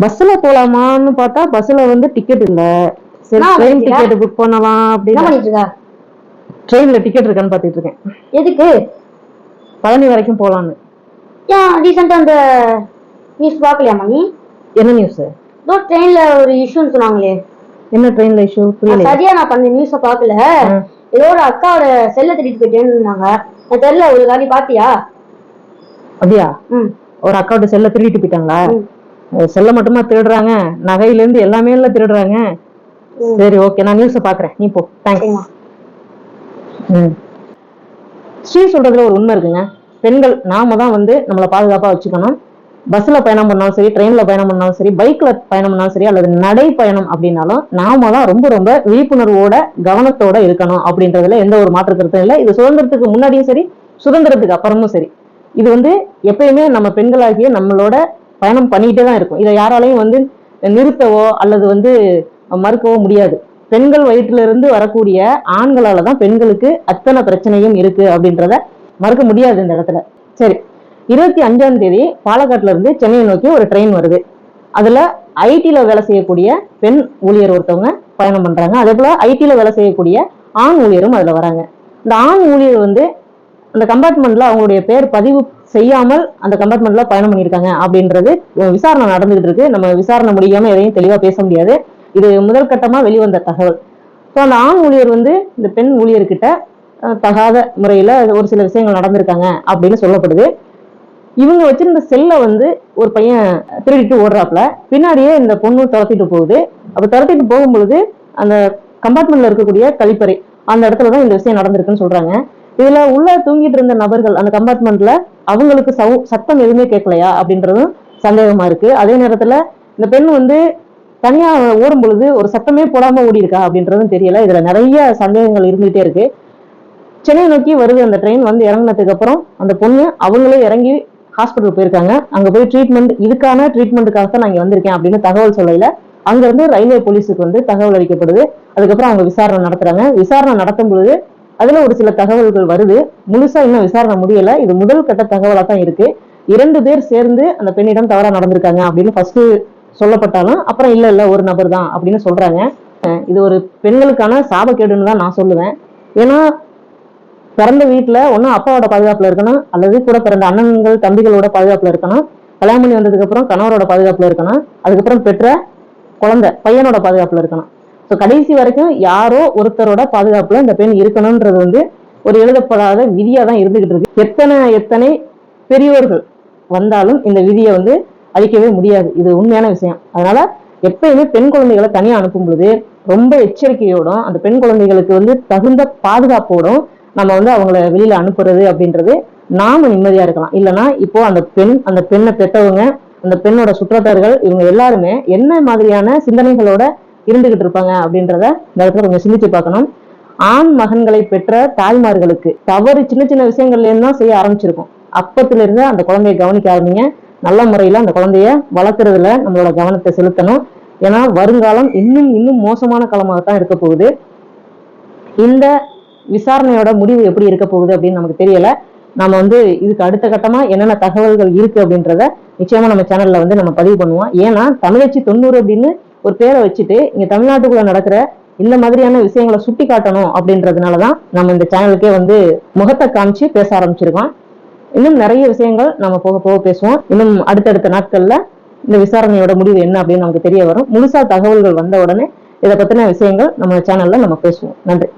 பஸ்ல போலாமான்னு பார்த்தா பஸ்ல வந்து டிக்கெட் இல்ல. சரி ட்ரெயின்? டிக்கெட் புக் பண்ணலாம் என்ன அப்படின்னு ட்ரெயின்ல டிக்கெட் இருக்கான்னு பாத்துட்டு இருக்கேன். எதுக்கு? பழனி வரைக்கும் போலான்னு. ஏன் ரீசெண்டா அந்த நியூஸ் பார்க்கலையாமா நீ? என்ன நியூஸ் ஏதோ ட்ரெயின்ல ஒரு இஷ்யூன்னு சொன்னாங்களே. என்ன ட்ரெயின்ல இஷ்யூ புரியல சரியா நான் பண்ண நியூஸ பார்க்கல. ம். ஏதோ ஒரு அக்காவோட செல்ல திருட்டு போயிட்டேன்னு இருந்தாங்க நான் தெரியல ஒரு காடி பாத்தியா அப்படியா? ஒரு அக்கௌண்ட் செல்ல திருடிட்டு போயிட்டாங்களா. செல்ல மட்டுமா திருடுறாங்க. நகையில இருந்து எல்லாமே இல்ல திருடுறாங்க. சரி ஓகே நான் நியூஸ பாக்குறேன். நீ போ. தேங்க்ஸ் ம். ஸ்ரீ சொல்றதுல ஒரு உண்மை இருக்குங்க. பெண்கள் நாம தான் வந்து நம்மளை பாதுகாப்பா வச்சுக்கணும். பஸ்ல பயணம் பண்ணாலும் சரி ட்ரெயின்ல பயணம் பண்ணாலும் சரி பைக்ல பயணம் பண்ணாலும் சரி அல்லது நடை பயணம் அப்படின்னாலும் நாம தான் ரொம்ப ரொம்ப விழிப்புணர்வோட கவனத்தோட இருக்கணும் அப்படின்றதுல எந்த ஒரு மாற்று கருத்தும் இல்லை. இது சுதந்திரத்துக்கு முன்னாடியும் சரி சுதந்திரத்துக்கு அப்புறமும் சரி. இது வந்து எப்பயுமே நம்ம பெண்களாகிய நம்மளோட பயணம் பண்ணிட்டே தான் இருக்கும். இதை யாராலையும் வந்து நிறுத்தவோ அல்லது வந்து மறுக்கவோ முடியாது. பெண்கள் வயிற்றுல இருந்து வரக்கூடிய ஆண்களால தான் பெண்களுக்கு அத்தனை பிரச்சனையும் இருக்கு அப்படின்றத மறுக்க முடியாது இந்த இடத்துல. சரி இருபத்தி அஞ்சாம் தேதி பாலக்காட்டுல இருந்து சென்னையை நோக்கி ஒரு ட்ரெயின் வருது. அதுல ஐடில வேலை செய்யக்கூடிய பெண் ஊழியர் ஒருத்தவங்க பயணம் பண்றாங்க. அதே போல ஐடில வேலை செய்யக்கூடிய ஆண் ஊழியரும் அதுல வராங்க. இந்த ஆண் ஊழியர் வந்து அந்த கம்பார்ட்மெண்ட்ல அவங்களுடைய பேர் பதிவு செய்யாமல் அந்த கம்பார்ட்மெண்ட்ல பயணம் பண்ணியிருக்காங்க அப்படின்றது விசாரணை நடந்துகிட்டு இருக்கு. நம்ம விசாரணை முடியாம எதையும் தெளிவா பேச முடியாது. இது முதல் கட்டமா வெளிவந்த தகவல். ஸோ அந்த ஆண் ஊழியர் வந்து இந்த பெண் ஊழியர்கிட்ட தகாத முறையில ஒரு சில விஷயங்கள் நடந்திருக்காங்க அப்படின்னு சொல்லப்படுது. இவங்க வச்சிருந்த செல்லை வந்து ஒரு பையன் திருடிட்டு ஓடுறாப்புல. பின்னாடியே இந்த பொண்ணு துரத்திட்டு போகுது. அப்ப துரத்திட்டு போகும்பொழுது அந்த கம்பார்ட்மெண்ட்ல இருக்கக்கூடிய கழிப்பறை அந்த இடத்துல தான் இந்த விஷயம் நடந்திருக்குன்னு சொல்றாங்க. இதுல உள்ள தூங்கிட்டு இருந்த நபர்கள் அந்த கம்பார்ட்மெண்ட்ல அவங்களுக்கு சவு சத்தம் எதுவுமே கேட்கலையா அப்படின்றதும் சந்தேகமா இருக்கு. அதே நேரத்துல இந்த பெண் வந்து தனியா ஓடும் பொழுது ஒரு சத்தமே போடாம ஓடி இருக்கா அப்படின்றதும் தெரியல. இதுல நிறைய சந்தேகங்கள் இருந்துகிட்டே இருக்கு. சென்னை நோக்கி வருது அந்த ட்ரெயின் வந்து இறங்கினதுக்கு அப்புறம் அந்த பொண்ணு அவங்களே இறங்கி ஹாஸ்பிட்டல் போயிருக்காங்க. அங்க போய் ட்ரீட்மெண்ட் இதுக்கான ட்ரீட்மெண்ட்டுக்காக தான் நான் இங்க வந்திருக்கேன் அப்படின்னு தகவல் சொல்லல. அங்க இருந்து ரயில்வே போலீஸுக்கு வந்து தகவல் அளிக்கப்படுது. அதுக்கப்புறம் அவங்க விசாரணை நடத்துறாங்க. விசாரணை நடத்தும் பொழுது அதுல ஒரு சில தகவல்கள் வருது. முழுசா இன்னும் விசாரணை முடியல. இது முதல் கட்ட தகவலா தான் இருக்கு. இரண்டு பேர் சேர்ந்து அந்த பெண்ணிடம் தவறா நடந்திருக்காங்க அப்படின்னு ஃபர்ஸ்ட் சொல்லப்பட்டாலும் அப்புறம் இல்ல இல்ல ஒரு நபர் தான் அப்படின்னு சொல்றாங்க. இது ஒரு பெண்களுக்கான சாபக்கேடுன்னு தான் நான் சொல்லுவேன். ஏன்னா பிறந்த வீட்டுல ஒன்னும் அப்பாவோட பாதுகாப்புல இருக்கணும் அல்லது கூட பிறந்த அண்ணன்கள் தம்பிகளோட பாதுகாப்புல இருக்கணும் கல்யாணம் பண்ணி வந்ததுக்கு அப்புறம் கணவரோட பாதுகாப்புல இருக்கணும் அதுக்கப்புறம் பெற்ற குழந்தை பையனோட பாதுகாப்புல இருக்கணும். ஸோ கடைசி வரைக்கும் யாரோ ஒருத்தரோட பாதுகாப்புல இந்த பெண் இருக்கணும்ன்றது வந்து ஒரு எழுதப்படாத விதியாக தான் இருந்துகிட்டு இருக்கு. எத்தனை எத்தனை பெரியோர்கள் வந்தாலும் இந்த விதியை வந்து அழிக்கவே முடியாது. இது உண்மையான விஷயம். அதனால எப்பயுமே பெண் குழந்தைகளை தனியாக அனுப்பும் பொழுது ரொம்ப எச்சரிக்கையோடும் அந்த பெண் குழந்தைகளுக்கு வந்து தகுந்த பாதுகாப்போடும் நம்ம வந்து அவங்கள வெளியில அனுப்புறது அப்படின்றது நாம நிம்மதியா இருக்கலாம். இல்லைன்னா இப்போ அந்த பெண் அந்த பெண்ணை பெற்றவங்க அந்த பெண்ணோட சுற்றத்தார்கள் இவங்க எல்லாருமே என்ன மாதிரியான சிந்தனைகளோட இருந்துகிட்டு இருப்பாங்க அப்படின்றத இந்த இடத்துல கொஞ்சம் சிந்திச்சு பார்க்கணும். ஆண் மகன்களை பெற்ற தாய்மார்களுக்கு தவறு சின்ன சின்ன விஷயங்கள்லேருந்து தான் செய்ய ஆரம்பிச்சிருக்கும். அப்பத்துல இருந்து அந்த குழந்தைய கவனிக்க ஆரம்பிங்க. நல்ல முறையில அந்த குழந்தைய வளர்க்கறதுல நம்மளோட கவனத்தை செலுத்தணும். ஏன்னா வருங்காலம் இன்னும் இன்னும் மோசமான காலமாகத்தான் இருக்க போகுது. இந்த விசாரணையோட முடிவு எப்படி இருக்க போகுது அப்படின்னு நமக்கு தெரியல. நம்ம வந்து இதுக்கு அடுத்த கட்டமா என்னென்ன தகவல்கள் இருக்கு அப்படின்றத நிச்சயமா நம்ம சேனல்ல வந்து நம்ம பதிவு பண்ணுவோம். ஏன்னா தமிழச்சி தொண்ணூறு அப்படின்னு ஒரு பேரை வச்சுட்டு இங்க தமிழ்நாட்டுக்குள்ள நடக்கிற இந்த மாதிரியான விஷயங்களை சுட்டி காட்டணும் அப்படின்றதுனாலதான் நம்ம இந்த சேனலுக்கே வந்து முகத்தை காமிச்சு பேச ஆரம்பிச்சிருக்கோம். இன்னும் நிறைய விஷயங்கள் நம்ம போக போக பேசுவோம். இன்னும் அடுத்தடுத்த நாட்கள்ல இந்த விசாரணையோட முடிவு என்ன அப்படின்னு நமக்கு தெரிய வரும். முழுசா தகவல்கள் வந்த உடனே இதை பத்தின விஷயங்கள் நம்ம சேனல்ல நம்ம பேசுவோம். நன்றி.